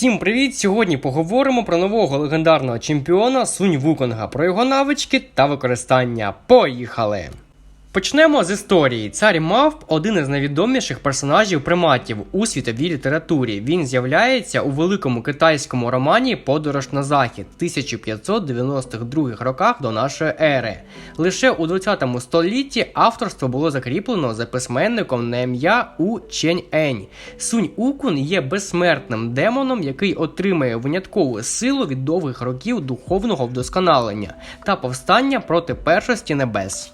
Всім привіт! Сьогодні поговоримо про нового легендарного чемпіона Сунь Вуконга, про його навички та використання. Поїхали! Почнемо з історії. Цар Мавп один із найвідоміших персонажів приматів у світовій літературі. Він з'являється у великому китайському романі Подорож на захід 1592 роках до нашої ери. Лише у 20 столітті авторство було закріплено за письменником на ім'я У Чень Ень. Сунь Укун є безсмертним демоном, який отримує виняткову силу від довгих років духовного вдосконалення та повстання проти першості небес.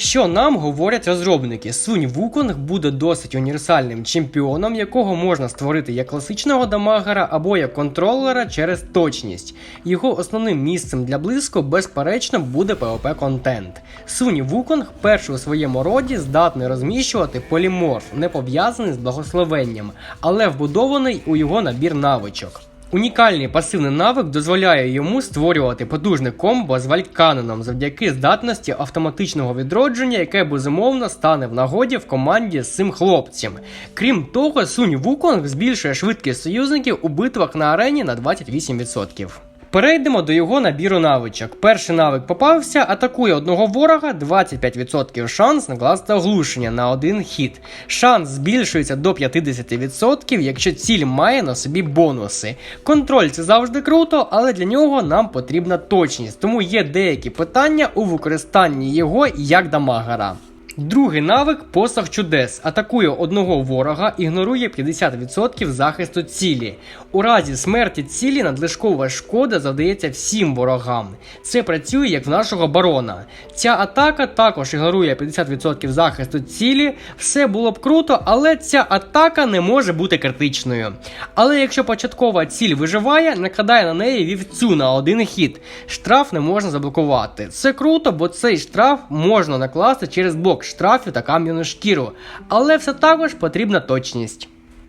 Що нам говорять розробники? Сунь Вуконг буде досить універсальним чемпіоном, якого можна створити як класичного дамагера або як контролера через точність. Його основним місцем для близько, безперечно, буде PvP контент. Сунь Вуконг перший у своєму роді здатний розміщувати поліморф, не пов'язаний з благословенням, але вбудований у його набір навичок. Унікальний пасивний навик дозволяє йому створювати потужне комбо з вальканоном завдяки здатності автоматичного відродження, яке безумовно стане в нагоді в команді з цим хлопцем. Крім того, Сунь Вуконг збільшує швидкість союзників у битвах на арені на 28%. Перейдемо до його набіру навичок. Перший навик попався, атакує одного ворога 25% шанс накласти оглушення на один хід. Шанс збільшується до 50%, якщо ціль має на собі бонуси. Контроль це завжди круто, але для нього нам потрібна точність, тому є деякі питання у використанні його як дамагера. Другий навик посох чудес. Атакує одного ворога, ігнорує 50% захисту цілі. У разі смерті цілі надлишкова шкода завдається всім ворогам. Це працює як в нашого барона. Ця атака також ігнорує 50% захисту цілі. Все було б круто, але ця атака не може бути критичною. Але якщо початкова ціль виживає, накладає на неї вівцю на один хід. Штраф не можна заблокувати. Це круто, бо цей штраф можна накласти через блок штрафів та кам'яну шкіру. Але все також потрібна точність.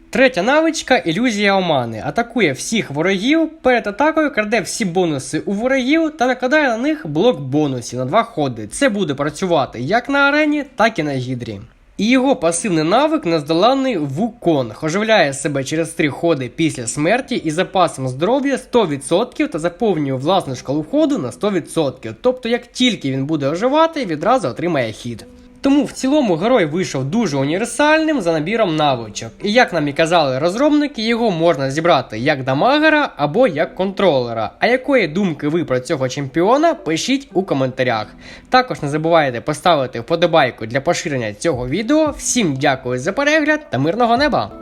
Третя навичка ілюзія омани. Атакує всіх ворогів, перед атакою краде всі бонуси у ворогів та накладає на них блок бонусів на два ходи. Це буде працювати як на арені, так і на гідрі. І його пасивний навик нездоланний Вуконг оживляє себе через три ходи після смерті із запасом здоров'я 100% та заповнює власну шкалу ходу на 100%. Тобто, як тільки він буде оживати, відразу отримає хід. Тому в цілому герой вийшов дуже універсальним за набіром навичок. І як нам і казали розробники, його можна зібрати як дамагера або як контролера. А якої думки ви про цього чемпіона, пишіть у коментарях. Також не забувайте поставити вподобайку для поширення цього відео. Всім дякую за перегляд та мирного неба!